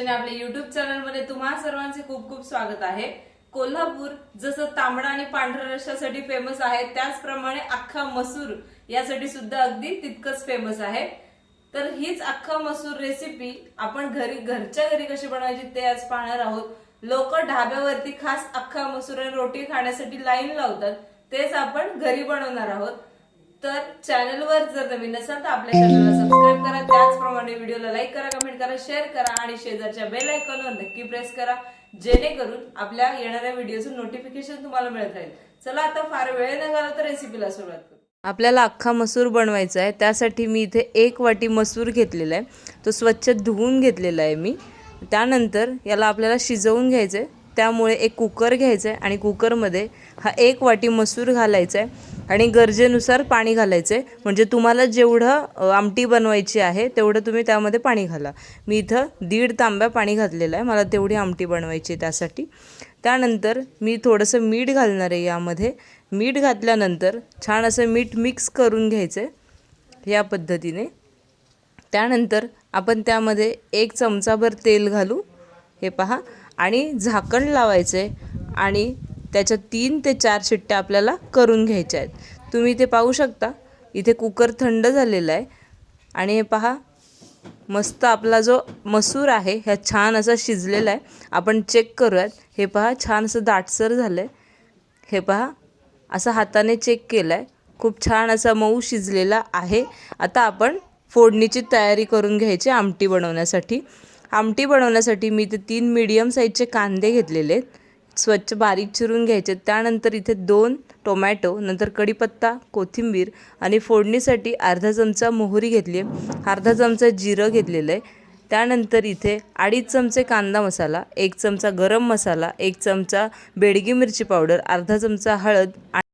Kitchen आपल्या YouTube चॅनलमध्ये तुम्हा सर्वांचे खूप खूप स्वागत आहे. कोल्हापूर जसं तांबडा आणि पांढऱ्या रशासाठी फेमस आहे त्याचप्रमाणे अख्खा मसूर यासाठी सुद्धा अगदी तितकंच फेमस आहे. तर हीच अख्खा मसूर रेसिपी आपण घरी घरच्या घरी कशी बनवायची ते आज पाहणार आहोत. लोक ढाब्यावरती खास अख्खा मसूर आणि रोटी खाण्यासाठी लाईन लावतात. तेच आपण घरी बनवणार आहोत. तर चॅनलवर जर नवीन असाल तर आपल्या चॅनलला सबस्क्राईब करा. त्याचप्रमाणे व्हिडिओला लाईक करा कमेंट करा शेअर करा आणि शेजारच्या बेल आयकॉनवर नक्की प्रेस करा. जेणेकरून आपल्या येणाऱ्या व्हिडिओचं नोटिफिकेशन तुम्हाला मिळत राहील. चला आता फार वेळ न घालवता रेसिपीला सुरुवात करू. आपल्याला अख्खा मसूर बनवायचा आहे. त्यासाठी मी इथे एक वाटी मसूर घेतलेला आहे. तो स्वच्छ धुवून घेतलेला आहे मी. त्यानंतर याला आपल्याला शिजवून घ्यायचं आहे त्यामुळे एक कुकर घ्यायचं आहे आणि कुकरमध्ये हा एक वाटी मसूर घालायचा आहे आणि गरजेनुसार पाणी घालायचं. आहे म्हणजे तुम्हाला जेवढं आमटी बनवायची आहे तेवढं तुम्ही त्यामध्ये पाणी घाला. मी इथं दीड तांब्या पाणी घातलेलं आहे. मला तेवढी आमटी बनवायची आहे त्यासाठी. त्यानंतर मी थोडंसं मीठ घालणार आहे यामध्ये. मीठ घातल्यानंतर छान असं मीठ मिक्स करून घ्यायचं आहे या पद्धतीने. त्यानंतर आपण त्यामध्ये एक चमचाभर तेल घालू. हे पहा. आणि झाकण लावायचं. आहे आणि त्याच्या तीन ते चार शिट्ट्या आपल्याला करून घ्यायच्या आहेत. तुम्ही ते पाहू शकता इथे कुकर थंड झालेला आहे. आणि हे पहा मस्त आपला जो मसूर आहे ह्या छान असा शिजलेला आहे. आपण चेक करूयात. हे पहा छान असं दाटसर झालं आहे हे पहा असं हाताने चेक केलं आहे खूप छान असा मऊ शिजलेला आहे. आता आपण फोडणीची तयारी करून घ्यायची आमटी बनवण्यासाठी. आमटी बनवण्यासाठी मी इथे तीन मीडियम साईजचे कांदे घेतलेले आहेत. स्वच्छ बारीक चिरून घ्यायचे. त्यानंतर इथे दोन टोमॅटो नंतर कढीपत्ता कोथिंबीर आणि फोडणीसाठी अर्धा चमचा मोहरी घेतली आहे अर्धा चमचा जिरं घेतलेलं आहे. त्यानंतर इथे अडीच चमचे कांदा मसाला एक चमचा गरम मसाला एक चमचा बेडगी मिरची पावडर अर्धा चमचा हळद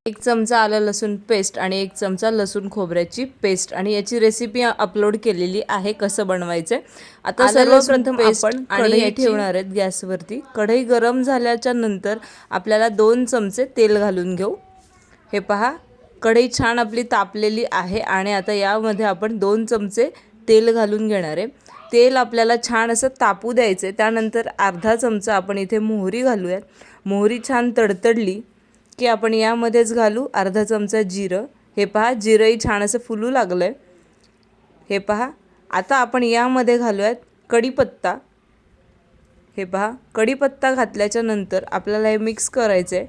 एक चमचा आलं लसूण पेस्ट आणि एक चमचा लसूण खोबऱ्याची पेस्ट. आणि याची रेसिपी अपलोड केलेली आहे कसं बनवायचं आता सर्वप्रथम आपण कढई ठेवणार आहेत गॅसवरती. कढई गरम झाल्याच्यानंतर आपल्याला दोन चमचे तेल घालून घेऊ. हे पहा कढई छान आपली तापलेली आहे आणि आता यामध्ये आपण दोन चमचे तेल घालून घेणार आहे. तेल आपल्याला छान असं तापू द्यायचं आहे त्यानंतर अर्धा चमचा आपण इथे मोहरी घालूयात. मोहरी छान तडतडली. की आपण यामध्येच घालू. अर्धा चमचा जिरं. हे पहा जिरंही छान असं फुलू लागलं आहे हे पहा आता आपण यामध्ये घालूयात कढीपत्ता. हे पहा कढीपत्ता घातल्याच्या नंतर आपल्याला हे मिक्स करायचं आहे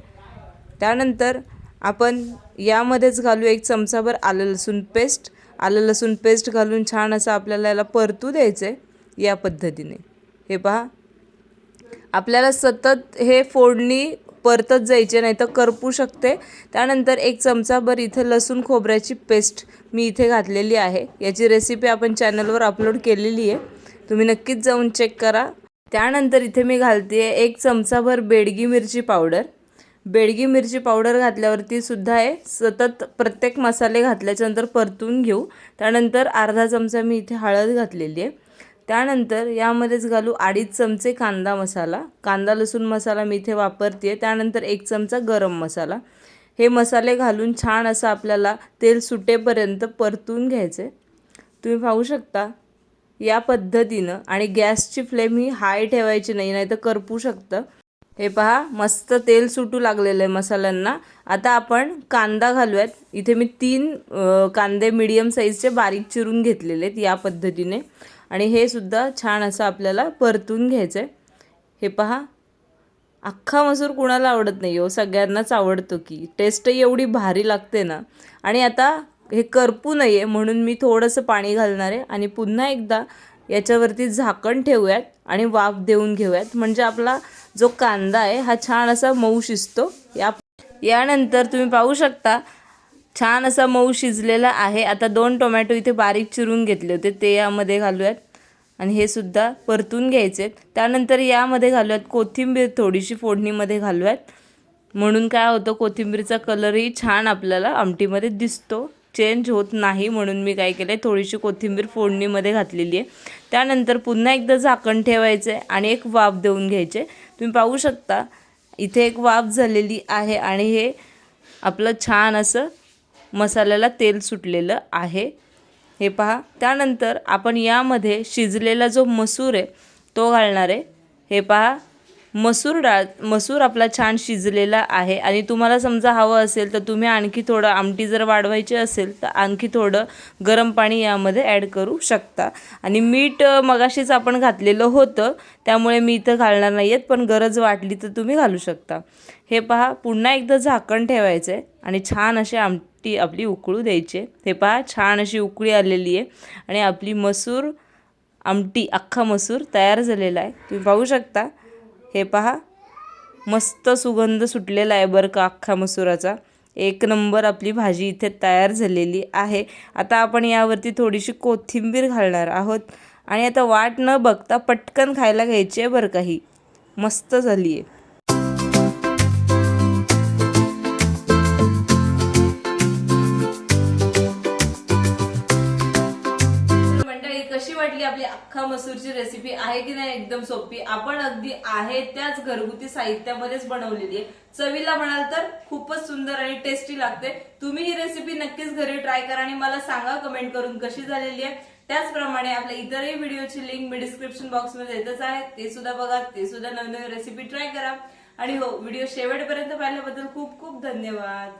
त्यानंतर आपण यामध्येच घालू एक चमचाभर आलं लसूण पेस्ट. आलं लसूण पेस्ट घालून छान असं आपल्याला याला परतू द्यायचं आहे या पद्धतीने. हे पहा आपल्याला सतत हे फोडणी परतच जायचे नाही तर करपू शकते. त्यानंतर एक चमचाभर इथे लसूण खोबऱ्याची पेस्ट मी इथे घातलेली आहे. याची रेसिपी आपण चॅनलवर अपलोड केलेली आहे. तुम्ही नक्कीच जाऊन चेक करा. त्यानंतर इथे मी घालते आहे एक चमचाभर बेडगी मिरची पावडर. बेडगी मिरची पावडर घातल्यावरती सुद्धा आहे सतत प्रत्येक मसाले घातल्याच्यानंतर परतून घेऊ. त्यानंतर अर्धा चमचा मी इथे हळद घातलेली आहे. त्यानंतर यामध्येच घालू अडीच चमचे कांदा मसाला. कांदा लसूण मसाला मी इथे वापरते त्यानंतर एक चमचा गरम मसाला. हे मसाले घालून छान असं आपल्याला तेल सुटेपर्यंत परतून घ्यायचे. तुम्ही पाहू शकता या पद्धतीनं आणि गॅसची फ्लेम ही हाय ठेवायची नाही नाही तर करपू शकतं. हे पहा मस्त तेल सुटू लागलेलं आहे मसाल्यांना. आता आपण कांदा घालूयात. इथे मी तीन कांदे मीडियम साईजचे बारीक चिरून घेतलेले आहेत या पद्धतीने. आणि हे सुद्धा छान असं आपल्याला परतून घ्यायचं आहे हे पहा. अख्खा मसूर कुणाला आवडत नाही हो? सगळ्यांनाच आवडतो की. टेस्टही एवढी भारी लागते ना. आणि आता हे करपू नये म्हणून मी थोडंसं पाणी घालणार आहे आणि पुन्हा एकदा याच्यावरती झाकण ठेवूयात आणि वाफ देऊन घेऊयात. म्हणजे आपला जो कांदा आहे हा छान असा मऊ शिजतो. या यानंतर तुम्ही पाहू शकता छान असा मऊ शिजलेला आहे. आता दोन टोमॅटो इथे बारीक चिरून घेतले होते. ते यामध्ये घालूयात. आणि हे सुद्धा परतून घ्यायचे. त्यानंतर यामध्ये घालूयात कोथिंबीर थोडीशी फोडणीमध्ये घालूयात. म्हणून काय होतं कोथिंबीरचा कलरही छान आपल्याला आमटीमध्ये दिसतो. चेंज होत नाही म्हणून मी काय केलं आहे थोडीशी कोथिंबीर फोडणीमध्ये घातलेली आहे. त्यानंतर पुन्हा एकदा झाकण ठेवायचं आहे आणि एक वाफ देऊन घ्यायचे. तुम्ही पाहू शकता इथे एक वाफ झालेली आहे आणि हे आपलं छान असं मसाल्याला तेल सुटलेलं आहे. हे पहा. त्यानंतर आपण यामध्ये शिजलेला जो मसूर आहे तो घालणार आहे. हे पहा. मसूर डाळ मसूर आपला छान शिजलेला आहे. आणि तुम्हाला समजा हवं असेल तर तुम्ही आणखी थोडं आमटी जर वाढवायची असेल तर आणखी थोडं गरम पाणी यामध्ये ॲड करू शकता. आणि मीठ मगाशीच आपण घातलेलं होतं त्यामुळे मी इथं घालणार नाही आहेत पण गरज वाटली तर तुम्ही घालू शकता. हे पहा पुन्हा एकदा झाकण ठेवायचं आहे आणि छान अशी आमटी आपली उकळू द्यायची. हे पहा छान अशी उकळी आलेली आहे. आणि आपली मसूर आमटी अख्खा मसूर तयार झालेला आहे. तुम्ही पाहू शकता. हे पहा. मस्त सुगंध सुटलेला आहे बरं का अख्खा मसुराचा. एक नंबर आपली भाजी इथे तयार झालेली आहे. आता आपण यावरती थोडीशी कोथिंबीर घालणार आहोत. आणि आता वाट न बघता पटकन खायला घ्यायची आहे बरं काही मस्त झाली आहे कशी वाटली आपली अख्खा मसूरची रेसिपी आहे की नाही एकदम सोपी? आपण अगदी आहे त्याच घरगुती साहित्यामध्येच बनवलेली आहे. चवीला म्हणाल तर खूपच सुंदर आणि टेस्टी लागते. तुम्ही ही रेसिपी नक्कीच घरी ट्राय करा आणि मला सांगा कमेंट करून कशी झालेली आहे. त्याचप्रमाणे आपल्या इतरही व्हिडिओची लिंक मी डिस्क्रिप्शन बॉक्समध्ये येतच आहे. ते सुद्धा बघा ते सुद्धा नवीन नवीन रेसिपी ट्राय करा. आणि हो व्हिडिओ शेवटपर्यंत पाहिल्याबद्दल खूप खूप धन्यवाद.